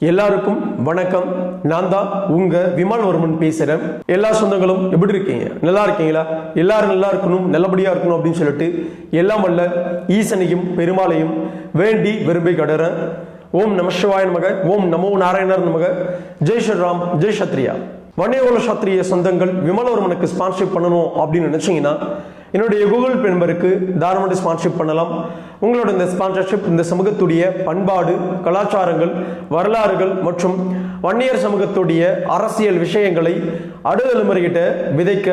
எல்லாருக்கும் வணக்கம். நான் தான் உங்க விமானவர்மன் பேசுறேன். எல்லா சொந்தங்களும் எப்படி இருக்கீங்க? நல்லா இருக்கீங்களா? எல்லாரும் நல்லா இருக்கணும் நல்லபடியா இருக்கணும் அப்படின்னு சொல்லிட்டு எல்லாம் வல்ல ஈசனையும் பெருமாளையும் வேண்டி விரும்பி கடறேன். ஓம் நம சிவாய நமக ஓம் நமோ நாராயணர் நமக. ஜெய் ஸ்ரீராம் ஜெய் சத்ரியா வன்னியகுல சத்திரிய சொந்தங்கள் விமலவர்மனுக்கு ஸ்பான்சர் பண்ணணும் அப்படின்னு நினைச்சீங்கன்னா என்னுடைய கூகுள் பே நம்பருக்கு தாராளமாக ஸ்பான்சர்ஷிப் பண்ணலாம். உங்களோட இந்த ஸ்பான்சர்ஷிப் இந்த சமூகத்துடைய பண்பாடு கலாச்சாரங்கள் வரலாறுகள் மற்றும் வன்னியர் சமூகத்துடைய அரசியல் விஷயங்களை அடுதலைமுறைகிட்ட விதைக்க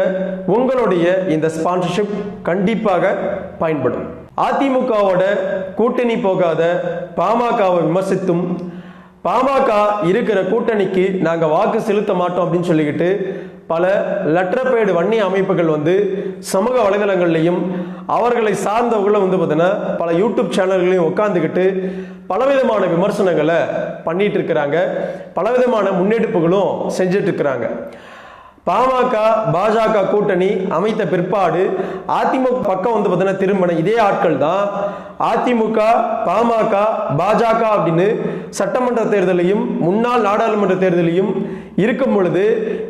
உங்களுடைய இந்த ஸ்பான்சர்ஷிப் கண்டிப்பாக பயன்படும். அதிமுகவோட கூட்டணி போகாத பாமகவை விமர்சித்தும் பாமக இருக்கிற கூட்டணிக்கு நாங்கள் வாக்கு செலுத்த மாட்டோம் அப்படின்னு சொல்லிக்கிட்டு பல லெட்டர்பேடு வன்னி அமைப்புகள் வந்து சமூக வலைதளங்கள்லையும் அவர்களை சார்ந்தவர்களும் வந்து பார்த்தீங்கன்னா பல யூடியூப் சேனல்களையும் உட்காந்துக்கிட்டு பலவிதமான விமர்சனங்களை பண்ணிட்டு இருக்கிறாங்க பலவிதமான முன்னெடுப்புகளும் செஞ்சிட்டு இருக்கிறாங்க பாமக பாஜக கூட்டணி அமைத்த பிற்பாடு அதிமுக பக்கம் வந்து பார்த்தீங்கன்னா திரும்பின இதே ஆட்கள் தான் அதிமுக பாமக பாஜக அப்படின்னு சட்டமன்ற தேர்தலையும் முன்னாள் நாடாளுமன்ற தேர்தலையும் இருக்கும் பொழுது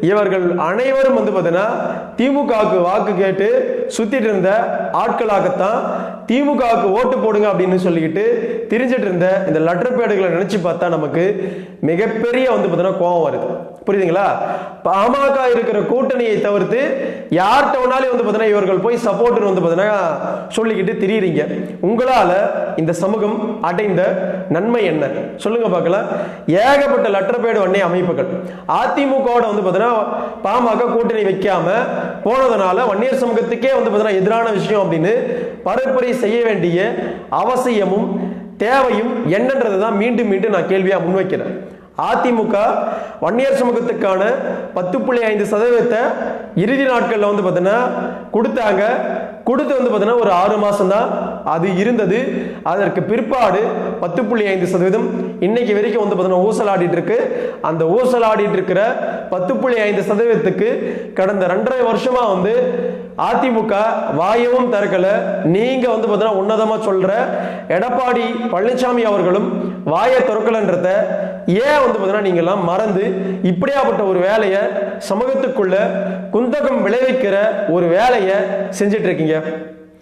இவர்கள் அனைவரும் வந்து பார்த்தீங்கன்னா திமுகவுக்கு வாக்கு கேட்டு சுத்திட்டு இருந்த ஆட்களாகத்தான் திமுகவுக்கு ஓட்டு போடுங்க அப்படின்னு சொல்லிக்கிட்டு திரிஞ்சிட்டு இருந்த இந்த லெட்டர் பேடுகளை நினைச்சு பார்த்தா நமக்கு மிகப்பெரிய வந்து பார்த்தீங்கன்னா கோபம் வருது. புரியுதுங்களா? பாமக இருக்கிற கூட்டணியை தவிர்த்து யார்கிட்ட வேணாலும் வந்து பார்த்தீங்கன்னா இவர்கள் போய் சப்போர்ட் வந்து பார்த்தீங்கன்னா சொல்லிக்கிட்டு திரியிறீங்க. உங்களால இந்த சமூகம் அடைந்த நன்மை என்ன? சொல்லுங்க பார்க்கலாம். ஏகப்பட்ட லெட்டர் பேடு வண்ணை அமைப்புகள். அதிமுகவோட வந்து பார்த்தீங்கன்னா பாமக கூட்டணி வைக்காம போனதுனால வன்னியர் சமூகத்துக்கே வந்து பார்த்தீங்கன்னா எதிரான விஷயம் அப்படின்னு பரப்புரை செய்ய வேண்டிய அவசியமும் தேவையும் என்னன்றது தான் மீண்டும் மீண்டும் நான் கேள்வியா முன்வைக்கிறேன். அதிமுக வன்னியர் சமூகத்துக்கான பத்து புள்ளி ஐந்து சதவீதத்தை இறுதி நாட்களில் வந்து பார்த்தீங்கன்னா கொடுத்தாங்க. கொடுத்து வந்து பார்த்தீங்கன்னா ஒரு ஆறு மாசம் தான் அது இருந்தது. அதற்கு பிற்பாடு பத்து புள்ளி ஐந்து சதவீதம் இன்னைக்கு வரைக்கும் வந்து பார்த்தீங்கன்னா ஊசலாடிட்டு இருக்கு அந்த ஊசலாடிட்டு இருக்கிற பத்து புள்ளி ஐந்து சதவீதத்துக்கு கடந்த ரெண்டரை வருஷமா வந்து அதிமுக வாயவும் திறக்கல. நீங்க வந்து பார்த்தீங்கன்னா உன்னதமா சொல்ற எடப்பாடி பழனிசாமி அவர்களும் வாயை திறக்கலன்றத ஏன் வந்து பார்த்தீங்கன்னா நீங்கெல்லாம் மறந்து இப்படியாப்பட்ட ஒரு வேலையை சமூகத்துக்குள்ள குந்தகம் விளைவிக்கிற ஒரு வேலையை செஞ்சிட்டு இருக்கீங்க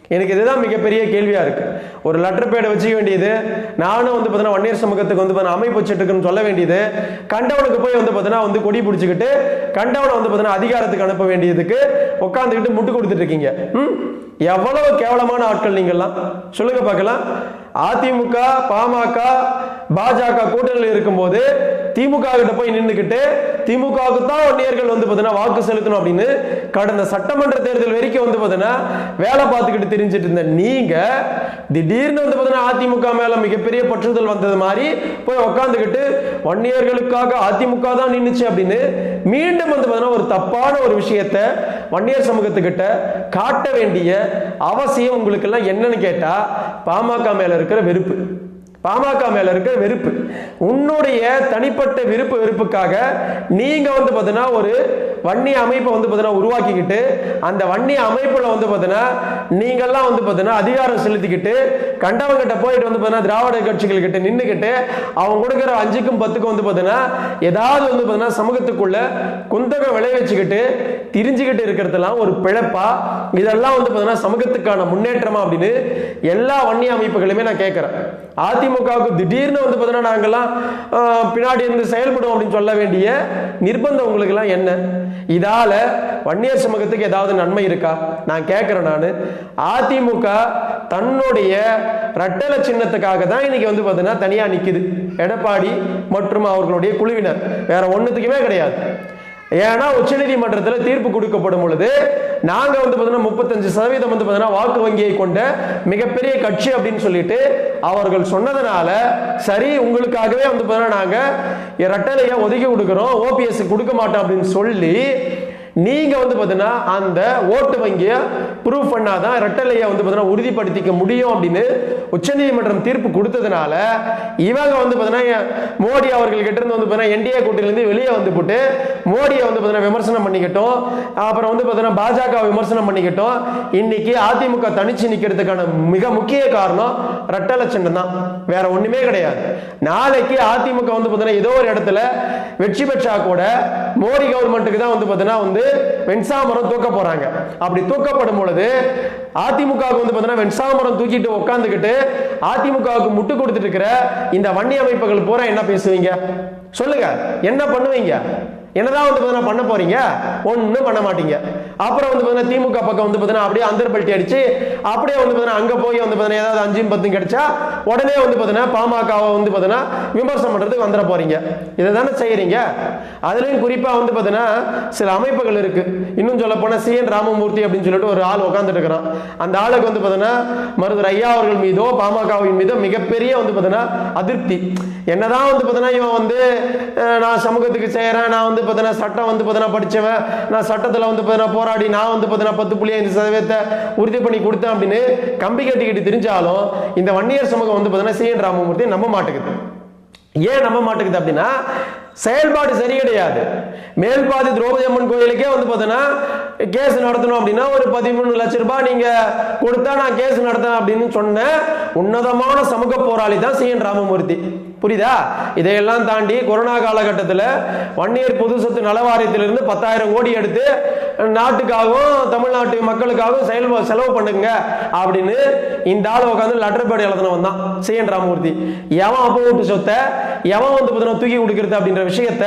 எனக்கு இதுதான் மிகப்பெரிய கேள்வியா இருக்கு. ஒரு லெட்டர் பேடை வச்சுக்க வேண்டியது நானும் வந்து பார்த்தீங்கன்னா வன்னியர் சமூகத்துக்கு வந்து பார்த்தீங்கன்னா அமைப்பு வச்சுட்டுக்குன்னு சொல்ல வேண்டியது கண்டவனுக்கு போய் வந்து பார்த்தீங்கன்னா வந்து கொடி பிடிச்சிக்கிட்டு கண்டவனை வந்து பார்த்தீங்கன்னா அதிகாரத்துக்கு அனுப்ப வேண்டியதுக்கு உட்காந்துக்கிட்டு முட்டு கொடுத்துட்டு இருக்கீங்க. ம்? எவ்வளவு கேவலமான ஆட்கள் நீங்கள்லாம்? சொல்லுங்க பார்க்கலாம். அதிமுக பாமக பாஜக கூட்டணியில் இருக்கும்போது திமுக கிட்ட போய் நின்றுக்கிட்டு திமுகவுக்கு தான் வன்னியர்கள் வந்து பார்த்தீங்கன்னா வாக்கு செலுத்தணும் அப்படின்னு கடந்த சட்டமன்ற தேர்தல் வரைக்கும் வந்து பார்த்தீங்கன்னா வேலை பார்த்துக்கிட்டு தெரிஞ்சிட்டு இருந்த நீங்க திடீர்னு வந்து பார்த்தீங்கன்னா அதிமுக மேல மிகப்பெரிய பற்றுதல் வந்தது மாதிரி போய் உட்காந்துக்கிட்டு வன்னியர்களுக்காக அதிமுக தான் நின்றுச்சு அப்படின்னு மீண்டும் வந்து பார்த்தீங்கன்னா ஒரு தப்பான ஒரு விஷயத்த வன்னியர் சமூகத்துக்கிட்ட காட்ட வேண்டிய அவசியம் உங்களுக்கு எல்லாம் என்னன்னு கேட்டா பாமக மேல இருக்கிற வெறுப்பு. பாமக மேல இருக்கிற வெறுப்பு. உன்னுடைய தனிப்பட்ட விருப்பு வெறுப்புக்காக நீங்க வந்து பார்த்தீங்கன்னா ஒரு வன்னி அமைப்பை வந்து பார்த்தீங்கன்னா உருவாக்கிக்கிட்டு அந்த வன்னி அமைப்பில் வந்து பார்த்தீங்கன்னா நீங்கள்லாம் வந்து பார்த்தீங்கன்னா அதிகாரம் செலுத்திக்கிட்டு கண்டவங்கிட்ட போயிட்டு வந்து பார்த்தீங்கன்னா திராவிட கட்சிகள் கிட்ட நின்றுக்கிட்டு அவங்க கொடுக்குற அஞ்சுக்கும் பத்துக்கும் வந்து பார்த்தீங்கன்னா ஏதாவது வந்து பார்த்தீங்கன்னா சமூகத்துக்குள்ள குந்தகம் விளைவிச்சுக்கிட்டு திரிஞ்சுக்கிட்டு இருக்கிறதெல்லாம் ஒரு பிழப்பா இதெல்லாம் வந்து பார்த்தீங்கன்னா சமூகத்துக்கான முன்னேற்றமா அப்படின்னு எல்லா வன்னி அமைப்புகளுமே நான் கேட்குறேன். அதிமுகவுக்கு திடீர்னு வந்து பார்த்தீங்கன்னா நாங்கள்லாம் பின்னாடி இருந்து செயல்படும் அப்படின்னு சொல்ல வேண்டிய நிர்பந்தம் உங்களுக்கு எல்லாம் என்ன? இதால வன்னியர் சமூகத்துக்கு ஏதாவது நன்மை இருக்கா? நான் கேட்கிறேன் நான். அதிமுக தன்னுடைய ரட்டல சின்னத்துக்காக தான் இன்னைக்கு வந்து பார்த்தீங்கன்னா தனியா நிக்குது. எடப்பாடி மற்றும் அவர்களுடைய குழுவினர். வேற ஒன்றுத்துக்குமே கிடையாது. ஏன்னா உச்சநீதிமன்றத்தில் தீர்ப்பு கொடுக்கப்படும் பொழுது நாங்க வந்து பார்த்தீங்கன்னா முப்பத்தஞ்சு சதவீதம் வந்து பார்த்தீங்கன்னா வாக்கு வங்கியை கொண்ட மிகப்பெரிய கட்சி அப்படின்னு சொல்லிட்டு அவர்கள் சொன்னதுனால சரி உங்களுக்காகவே வந்து பார்த்தீங்கன்னா நாங்க ரெட்டலையை ஒதுக்கி கொடுக்குறோம் ஓபிஎஸ் கொடுக்க மாட்டோம் அப்படின்னு சொல்லி நீங்க வந்து பார்த்தீங்கன்னா அந்த ஓட்டு வங்கியை ப்ரூவ் பண்ணாதான் ரெட்டலையை வந்து பார்த்தீங்கன்னா உறுதிப்படுத்திக்க முடியும் அப்படின்னு உச்சநீதிமன்றம் தீர்ப்பு கொடுத்ததுனால இவங்க வந்து பார்த்தீங்கன்னா மோடி அவர்கள் கிட்ட இருந்து வந்து பார்த்தீங்கன்னா என்டிஏ கூட்டிலிருந்து வெளியே வந்து போட்டு மோடியை வந்து பார்த்தீங்கன்னா விமர்சனம் பண்ணிக்கிட்டோம். அப்புறம் வந்து பார்த்தீங்கன்னா பாஜக விமர்சனம் பண்ணிக்கிட்டோம். இன்னைக்கு அதிமுக தனிச்சு நிற்கிறதுக்கான மிக முக்கிய காரணம் ரெட்டலை சின்னம் தான். வேற ஒன்றுமே கிடையாது. நாளைக்கு அதிமுக வந்து பார்த்தீங்கன்னா ஏதோ ஒரு இடத்துல வெற்றி பெற்றா கூட மோடி கவர்மெண்ட்டுக்கு தான் வந்து பார்த்தீங்கன்னா வந்து வெண்சாமரம் தூக்க போறாங்க. அப்படி தூக்கப்படும் பொழுது அதிமுகவுக்கு வந்து பார்த்தீங்கன்னா வெண்சாமரம் தூக்கிட்டு உட்காந்துக்கிட்டு அதிமுகவுக்கு முட்டு கொடுத்துட்டு இருக்கிற இந்த வன்னி அமைப்புகள் பூரா என்ன பேசுவீங்க? சொல்லுங்க. என்ன பண்ணுவீங்க? என்னதான் வந்து பார்த்தீங்கன்னா பண்ண போறீங்க ஒன்றும் பண்ண மாட்டீங்க அப்புறம் வந்து பார்த்தீங்கன்னா திமுக பக்கம் வந்து பார்த்தீங்கன்னா அப்படியே அந்தர் பல்ட்டி அடிச்சு அப்படியே வந்து பார்த்தீங்கன்னா அங்கே போய் வந்து பார்த்தீங்கன்னா ஏதாவது அஞ்சும் பத்தும் கிடைச்சா உடனே வந்து பார்த்தீங்கன்னா பாமகவை வந்து பார்த்தீங்கன்னா விமர்சனம் பண்ணுறதுக்கு வந்துட போறீங்க இதை தானே செய்கிறீங்க அதுலேயும் குறிப்பாக வந்து பார்த்தீங்கன்னா சில அமைப்புகள் இருக்கு இன்னும் சொல்ல போனால் சி என் ராமமூர்த்தி அப்படின்னு சொல்லிட்டு ஒரு ஆள் உட்காந்துட்டு இருக்கிறான் அந்த ஆளுக்கு வந்து பார்த்தீங்கன்னா மருதர் ஐயா அவர்கள் மீதோ பாமகவின் மீதோ மிகப்பெரிய வந்து பார்த்தீங்கன்னா அதிருப்தி என்னதான் வந்து பார்த்தீங்கன்னா இவன் வந்து நான் சமூகத்துக்கு செய்கிறேன் நான் வந்து பார்த்தீங்கன்னா சட்டம் வந்து பார்த்தீங்கன்னா படிச்சவன் நான் சட்டத்தில் வந்து பார்த்தீங்கன்னா போராடி நான் வந்து பார்த்தீங்கன்னா பத்து புள்ளி ஐந்து சதவீதத்தை உறுதி பண்ணி கொடுத்தேன் அப்படின்னு கம்பி கட்டிக்கிட்டு தெரிஞ்சாலும் இந்த வன்னியர் சமூகம் வந்து பார்த்தீங்கன்னா சிஎன் ராமமூர்த்தி நம்ப மாட்டேங்குது. ஏன் நம்ப மாட்டேங்குது அப்படின்னா செயல்பாடு சரி கிடையாது. மேல்பாதி திரௌபதி அம்மன் கோயிலுக்கே வந்து பார்த்தீங்கன்னா கேஸ் நடத்தணும் அப்படின்னா ஒரு பதிமூணு லட்ச ரூபாய் நீங்க கொடுத்தா நான் கேஸ் நடத்தேன் அப்படின்னு சொன்ன உன்னதமான சமூக போராளி தான் சி. என். ராமமூர்த்தி. புரியுதா? இதையெல்லாம் தாண்டி கொரோனா காலகட்டத்தில் வன்னியர் பொது சொத்து நலவாரியத்திலிருந்து பத்தாயிரம் கோடி எடுத்து நாட்டுக்காகவும் தமிழ்நாட்டு மக்களுக்காகவும் செயல் செலவு பண்ணுங்க அப்படின்னு இந்த ஆள் உட்காந்து லெட்டர் பேட் எழுதினவன் தான் சி. என். ராமமூர்த்தி. எவன் அப்போ விட்டு சொத்தை எவன் வந்து பார்த்தீங்கன்னா தூக்கி கொடுக்கறது அப்படின்ற விஷயத்த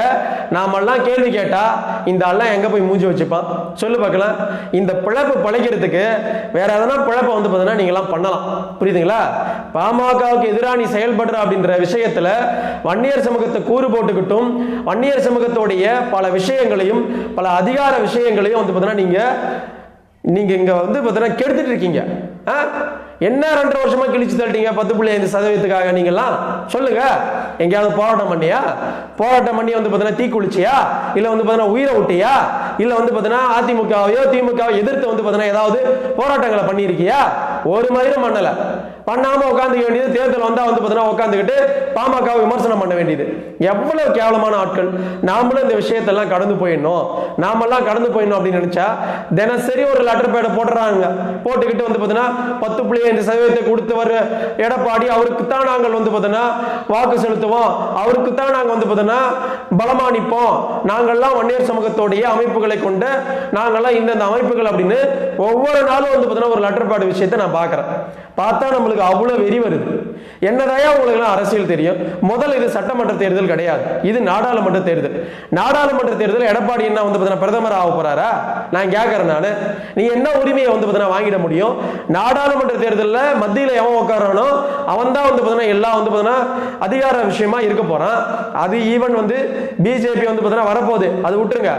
நாமெல்லாம் கேள்வி கேட்டா இந்த ஆள்லாம் எங்கே போய் மூஞ்சி வச்சுப்பான்? சொல்லு பார்க்கலாம் இந்த பிழப்பு பழைக்கிறதுக்கு வேற எதனா பிழப்பை வந்து பார்த்தீங்கன்னா நீங்களாம் பண்ணலாம். புரியுதுங்களா? பாமகவுக்கு எதிராக நீ செயல்படுற அப்படின்ற விஷயத்தில் வன்னியர் சமூகத்தை கூறு போட்டுக்கிட்டும் வன்னியர் சமூகத்தோடைய பல விஷயங்களையும் பல அதிகார விஷயங்களையும் வந்து பார்த்தீங்கன்னா நீங்க நீங்க இங்க வந்து பார்த்தீங்கன்னா கெடுத்துட்டு இருக்கீங்க. என்ன ரெண்டரை வருஷமா கிழிச்சு தள்ளிட்டீங்க? பத்து புள்ளி ஐந்து சதவீதத்துக்காக நீங்கெல்லாம் சொல்லுங்க. எங்கேயாவது போராட்டம் பண்ணியா? போராட்டம் பண்ணி வந்து பார்த்தீங்கன்னா தீ குளிச்சியா? வந்து பார்த்தீங்கன்னா உயிரை விட்டியா இல்லை வந்து பார்த்தீங்கன்னா அதிமுகவையோ திமுகவோ எதிர்த்து வந்து பார்த்தீங்கன்னா ஏதாவது போராட்டங்களை பண்ணியிருக்கியா? ஒரு மாதிரியும் பண்ணல. பண்ணாம உட்காந்துக்க வேண்டியது தேர்தல் வந்தா வந்து பார்த்தீங்கன்னா உட்காந்துக்கிட்டு பாமக விமர்சனம் பண்ண வேண்டியது. எவ்வளவு கேவலமான ஆட்கள். நாமளும் இந்த விஷயத்தெல்லாம் கடந்து போயிடணும். நாமெல்லாம் கடந்து போயிடணும் அப்படின்னு நினைச்சா தினசரி ஒரு லெட்டர் பேடை போடுறாங்க போட்டுக்கிட்டு வந்து பார்த்தீங்கன்னா பத்து புள்ளி ஐந்து சதவீதத்தை கொடுத்தவர் எடப்பாடி அவருக்கு தான் நாங்கள் வந்து பார்த்தோன்னா வாக்கு செலுத்துவோம். அவருக்கு தான் நாங்கள் வந்து பார்த்தோன்னா பலமா நிற்போம். நாங்கள்லாம் வன்னியர் சமூகத்தோடைய அமைப்புகளை கொண்டு நாங்கள்லாம் இந்தந்த அமைப்புகள் அப்படின்னு ஒவ்வொரு நாளும் வந்து பார்த்தோன்னா ஒரு லெட்டர் விஷயத்தை நான் பார்க்குறேன் பார்த்தா நம்மளுக்கு அவ்வளோ வெறி வருது. என்னதாயா உங்களுக்குலாம் அரசியல் தெரியும்? முதல் இது சட்டமன்ற தேர்தல் கிடையாது. இது நாடாளுமன்ற தேர்தல். நாடாளுமன்ற தேர்தல் எடப்பாடி என்ன வந்து பார்த்தீங்கன்னா பிரதமர் ஆக போறாரா? நான் கேட்கறேன் நான். நீ என்ன உரிமையை வந்து பார்த்தீங்கன்னா வாங்கிட முடியும்? நாடாளுமன்ற தேர்தலில் மத்தியில் எவன் உட்காரானோ அவன் தான் வந்து பார்த்தீங்கன்னா எல்லாம் வந்து பார்த்தீங்கன்னா அதிகார விஷயமா இருக்க போறான். அது ஈவன் வந்து பிஜேபி வந்து பார்த்தீங்கன்னா வரப்போகுது. அது விட்டுருங்க.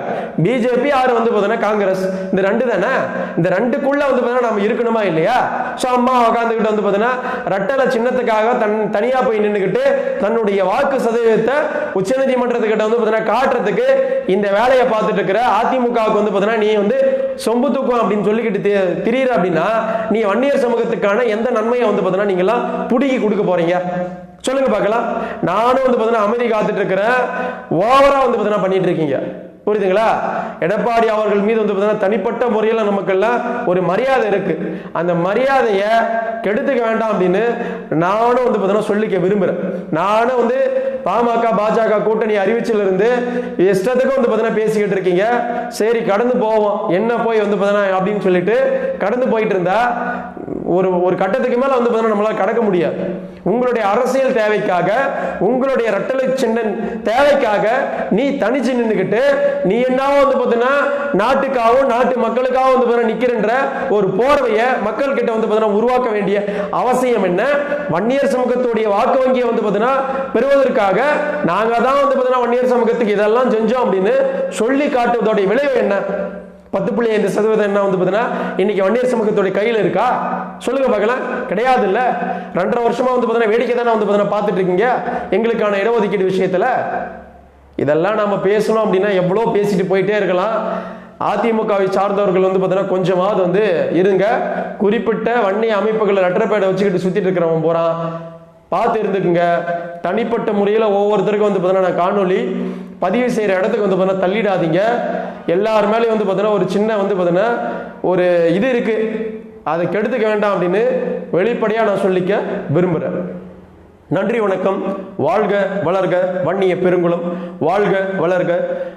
பிஜேபி ஆறு வந்து பார்த்தீங்கன்னா காங்கிரஸ். இந்த ரெண்டு தானே? இந்த ரெண்டுக்குள்ள வந்து பார்த்தீங்கன்னா நம்ம இருக்கணுமா இல்லையா? ஸோ அம்மா உட்காந்துக்கிட்டு வந்து பார்த்தீங்கன்னா ரட்டலை சின்னத்துக்காக தன் தனியா போய் நின்றுக்கிட்டு தன்னுடைய வாக்கு சதவீதத்தை உச்சநீதிமன்றத்துக்கிட்ட வந்து பார்த்தீங்கன்னா காட்டுறதுக்கு இந்த வேலையை பார்த்துட்டு இருக்கிற அதிமுகவுக்கு வந்து பார்த்தீங்கன்னா நீ வந்து சொம்பு தூக்கம் அப்படின்னு சொல்லிக்கிட்டு தி- திரியிற அப்படின்னா நீ வன்னியர் சமூகத்துக்கான எந்த நன்மையை வந்து பார்த்தீங்கன்னா நீங்களாம் புடுங்கி கொடுக்க போறீங்க? சொல்லுங்க பார்க்கலாம். நானும் வந்து பார்த்தீங்கன்னா அமைதி காத்துட்டு இருக்கிறேன் ஓவரா வந்து பார்த்தீங்கன்னா பண்ணிட்டு இருக்கீங்க. புரியுதுங்களா? எடப்பாடி அவர்கள் மீது வந்து பார்த்தீங்கன்னா தனிப்பட்ட முறையில் நமக்கெல்லாம் ஒரு மரியாதை இருக்கு. அந்த மரியாதையை கெடுத்துக்க வேண்டாம் அப்படின்னு நானும் வந்து பார்த்தீங்கன்னா சொல்லிக்க விரும்புகிறேன் நானும் வந்து பாமக பாஜக கூட்டணி அறிவிச்சில இருந்து இஷ்டத்துக்கும் வந்து பார்த்தீங்கன்னா பேசிக்கிட்டு இருக்கீங்க. சரி கடந்து போவோம். என்ன போய் வந்து பார்த்தீங்கன்னா அப்படின்னு சொல்லிட்டு கடந்து போயிட்டு இருந்தா ஒரு ஒரு கட்டத்துக்கு மேல வந்து பார்த்தீங்கன்னா நம்மளால கடக்க முடியாது. உங்களுடைய அரசியல் தேவைக்காக உங்களுடைய ரெட்டலை சின்னன் தேவைக்காக நீ தனிச்சு நின்றுக்கிட்டு நீ என்னவோ வந்து பார்த்தீங்கன்னா நாட்டுக்காகவும் நாட்டு மக்களுக்காகவும் வந்து பார்த்தீங்கன்னா நிக்கிறன்ற ஒரு போர்வையை மக்கள் கிட்ட வந்து பார்த்தீங்கன்னா உருவாக்க வேண்டிய அவசியம் என்ன? வன்னியர் சமூகத்துடைய வாக்கு வங்கியை வந்து பார்த்தீங்கன்னா பெறுவதற்காக நாங்க தான் வந்து பார்த்தீங்கன்னா வன்னியர் சமூகத்துக்கு இதெல்லாம் செஞ்சோம் அப்படின்னு சொல்லி காட்டுவதோடைய விளைவு என்ன? பத்து புள்ளி ஐந்து சதவீதம் என்ன வந்து பார்த்தீங்கன்னா இன்னைக்கு வன்னியர் சமூகத்துடைய கையில் இருக்கா? சொல்லுங்க பார்க்கலாம். கிடையாது இல்லை ரெண்டரை வருஷமா வந்து பார்த்தீங்கன்னா வேடிக்கை தானே வந்து பார்த்தீங்கன்னா பார்த்துட்டு இருக்கீங்க. எங்களுக்கான இடஒதுக்கீடு விஷயத்தில். இதெல்லாம் நம்ம பேசணும் அப்படின்னா எவ்வளோ பேசிட்டு போயிட்டே இருக்கலாம். அதிமுகவை சார்ந்தவர்கள் வந்து பார்த்தீங்கன்னா கொஞ்சமாவது வந்து இருங்க. குறிப்பிட்ட வன்னிய அமைப்புகளை லெட்டர் பேடை வச்சுக்கிட்டு சுற்றிட்டு இருக்கிறவன் போகிறான் பார்த்து இருந்துக்குங்க தனிப்பட்ட முறையில் ஒவ்வொருத்தருக்கும் வந்து பார்த்தீங்கன்னா காணொலி பதிவு செய்கிற இடத்துக்கு வந்து பார்த்தீங்கன்னா தள்ளிடாதீங்க. எல்லார் மேலேயும் வந்து பார்த்தீங்கன்னா ஒரு சின்ன வந்து பார்த்தீங்கன்னா ஒரு இது இருக்குது அதை கெடுத்துக்க வேண்டாம் அப்படின்னு வெளிப்படையாக நான் சொல்லிக்க விரும்புகிறேன் நன்றி வணக்கம். வாழ்க வளர்க வன்னிய பெருங்குளம். வாழ்க வளர்க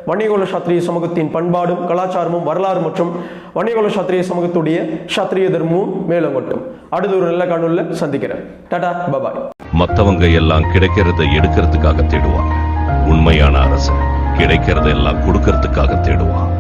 வன்னியகுல சாத்திரிய சமூகத்தின் பண்பாடும் கலாச்சாரமும் வரலாறு மற்றும் வன்னியகுல சாத்திரிய சமூகத்துடைய சாத்திரிய தர்மமும் மேலோங்கட்டும். அடுத்த ஒரு நல்ல காணொலியில் சந்திக்கிறேன். Tata bye bye. மத்தவங்க எல்லாம் கிடைக்கிறத எடுக்கிறதுக்காக தேடுவாங்க உண்மையான அரசன் கிடைக்கிறதெல்லாம் கொடுக்கறதுக்காக தேடுவான்.